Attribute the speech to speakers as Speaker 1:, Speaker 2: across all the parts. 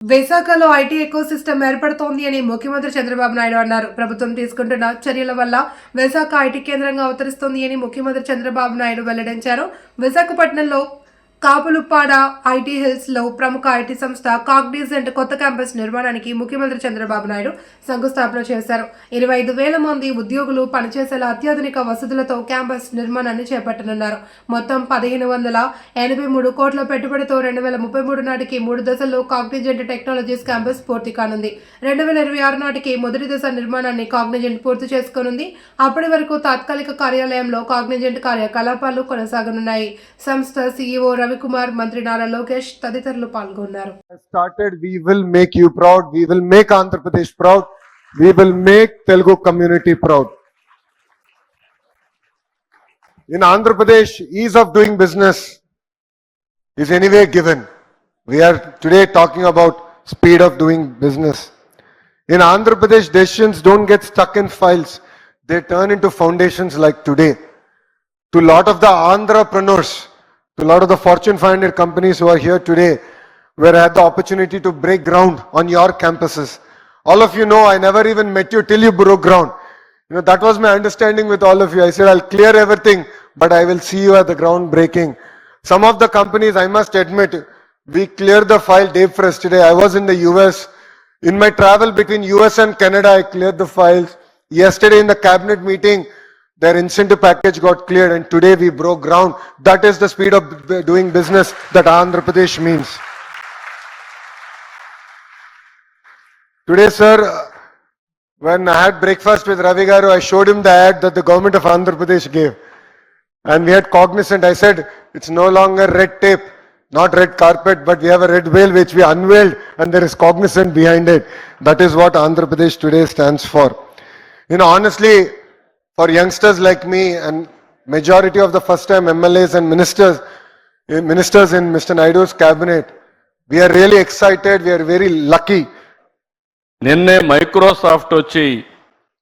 Speaker 1: విశాఖలో IT eco system ఏర్పడుతోంది అని ముఖ్యమంత్రి చంద్రబాబు నాయుడు అన్నారు. ప్రభుత్వం తీసుకుంటున్న చర్యల వల్ల విశాఖ ఐటీ కేంద్రంగా అవతరిస్తోంది అని ముఖ్యమంత్రి చంద్రబాబు నాయుడు వెల్లడించారు. విశాఖపట్నంలో కాపులుప్పాడ ఐటీ హిల్స్లో ప్రముఖ ఐటీ సంస్థ కాగ్నిజెంట్ కొత్త క్యాంపస్ నిర్మాణానికి ముఖ్యమంత్రి చంద్రబాబు నాయుడు శంకుస్థాపన చేశారు. ఇరవై ఐదు వేల మంది ఉద్యోగులు పనిచేసేలా అత్యాధునిక వసతులతో క్యాంపస్ నిర్మాణాన్ని చేపట్టనున్నారు. మొత్తం పదిహేను వందల ఎనభై మూడు కోట్ల పెట్టుబడితో రెండు వేల ముప్పై మూడు నాటికి మూడు దశల్లో కాగ్నిజెంట్ టెక్నాలజీస్ క్యాంపస్ పూర్తి కానుంది. రెండు వేల ఇరవై ఆరు నాటికి మొదటి దశ నిర్మాణాన్ని కాగ్నిజెంట్ పూర్తి చేసుకోనుంది. అప్పటి వరకు తాత్కాలిక కార్యాలయంలో కాగ్నిజెంట్ కార్యకలాపాలు కొనసాగనున్నాయి. సంస్థ సీఈఓ రవికుమార్ మంత్రి నారా లోకేష్ తదితరులు పాల్గొన్నారు
Speaker 2: started, we will make you proud. We will make Andhra Pradesh proud. We will make Telugu community proud. In Andhra Pradesh, ease of doing business is anyway given. We are today talking about speed of doing business. In Andhra Pradesh, decisions don't get stuck in files. They turn into foundations like today. To lot of the entrepreneurs, to lot of the Fortune 500 companies who are here today, where I had the opportunity to break ground on your campuses. All of you know I never even met you till you broke ground. You know, that was my understanding with all of you. I said, I'll clear everything, but I will see you at the ground breaking. Some of the companies, I must admit, we cleared the file day first today. I was in the US. In my travel between US and Canada, I cleared the files. Yesterday in the cabinet meeting, their incentive package got cleared and today we broke ground. That is the speed of doing business that Andhra Pradesh means. Today, sir, uh, when I had breakfast with Ravi Garu, I showed him the ad that the government of Andhra Pradesh gave. And we had cognizant, I said, it's no longer red tape, not red carpet, but we have a red veil which we unveiled and there is cognizant behind it. That is what Andhra Pradesh today stands for. You know, honestly, for youngsters like me and majority of the first time MLAs and ministers, ministers ministers in Mr. Naidu's cabinet, we are really excited, we are very lucky
Speaker 3: నిన్నే Microsoft వచ్చి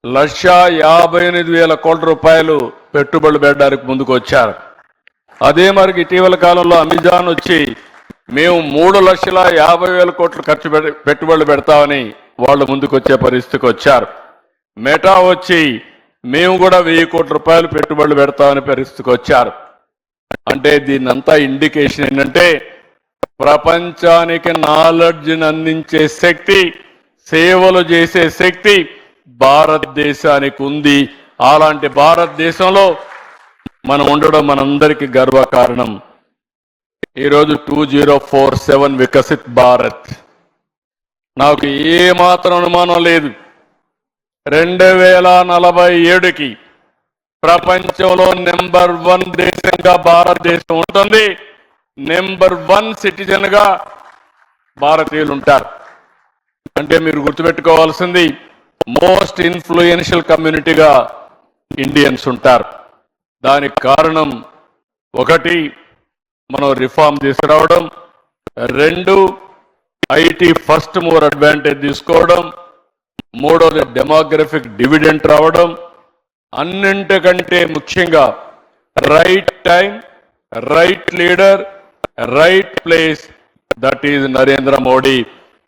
Speaker 3: లక్ష యాభై ఎనిమిది వేల కోట్ల రూపాయలు పెట్టుబడులు పెట్టడానికి ముందుకు వచ్చారు అదే మరి ఇటీవల కాలంలో అమెజాన్ వచ్చి మేము మూడు లక్షల యాభై వేల కోట్లు ఖర్చు పెట్టుబడులు పెడతామని వాళ్ళు ముందుకు వచ్చే పరిస్థితికి వచ్చారు మెటా వచ్చి మేము కూడా వెయ్యి కోట్ల రూపాయలు పెట్టుబడులు పెడతామని పరిస్థితికి వచ్చారు. అంటే దీన్నంతా ఇండికేషన్ ఏంటంటే ప్రపంచానికి నాలెడ్జ్ని అందించే శక్తి సేవలు చేసే శక్తి భారతదేశానికి ఉంది. అలాంటి భారతదేశంలో మనం ఉండడం మనందరికీ గర్వకారణం. ఈరోజు two zero four seven Viksit Bharat. నాకు ఏమాత్రం అనుమానం లేదు. రెండు వేల నలభై ఏడుకి ప్రపంచంలో నెంబర్ వన్ దేశంగా భారతదేశం ఉంటుంది. నెంబర్ వన్ సిటిజన్గా భారతీయులు ఉంటారు అంటే మీరు గుర్తుపెట్టుకోవాల్సింది మోస్ట్ ఇన్ఫ్లుయెన్షియల్ కమ్యూనిటీగా ఇండియన్స్ ఉంటారు. దానికి కారణం ఒకటి మనం రిఫార్మ్ తీసుకురావడం. రెండు ఐటీ ఫస్ట్ మోర్ అడ్వాంటేజ్ తీసుకోవడం. మూడోది డెమోగ్రఫిక్ డివిడెంట్ రావడం. అన్నింటికంటే ముఖ్యంగా right time right leader right place that is Narendra Modi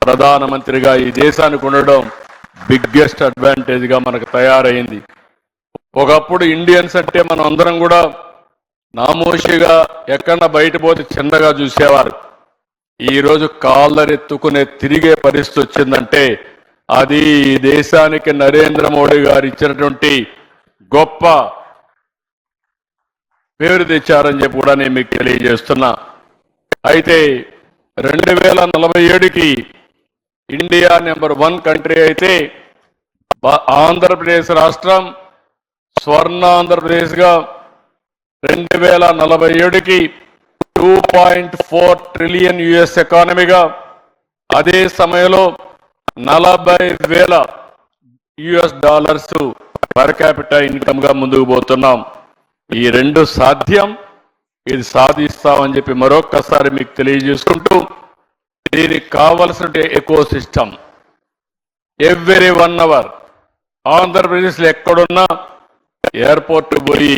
Speaker 3: ప్రధానమంత్రిగా ఈ దేశానికి ఉండడం బిగ్గెస్ట్ అడ్వాంటేజ్గా మనకు తయారైంది. ఒకప్పుడు ఇండియన్స్ అంటే మనం అందరం కూడా నామోషిగా ఎక్కడన్నా బయట పోతే చిన్నగా చూసేవారు. ఈరోజు కాళ్ళరెత్తుకునే తిరిగే పరిస్థితి వచ్చిందంటే అది దేశానికి నరేంద్ర మోడీ గారు ఇచ్చినటువంటి గొప్ప పేరు తెచ్చారని చెప్పి కూడా నేను మీకు తెలియజేస్తున్నా. అయితే రెండు వేల నలభై ఏడుకి ఇండియా నెంబర్ వన్ కంట్రీ అయితే ఆంధ్రప్రదేశ్ రాష్ట్రం స్వర్ణ ఆంధ్రప్రదేశ్గా రెండు వేల నలభై ఏడుకి two point four trillion US ఎకానమీగా అదే సమయంలో నలభై వేల యుఎస్ డాలర్స్ పర్ క్యాపిటల్ ఇన్కమ్గా ముందుకు పోతున్నాం. ఈ రెండు సాధ్యం. ఇది సాధిస్తామని చెప్పి మరొక్కసారి మీకు తెలియజేసుకుంటూ దీనికి కావలసిన eco system every one hour ఆంధ్రప్రదేశ్లో ఎక్కడున్నా ఎయిర్పోర్ట్ పోయి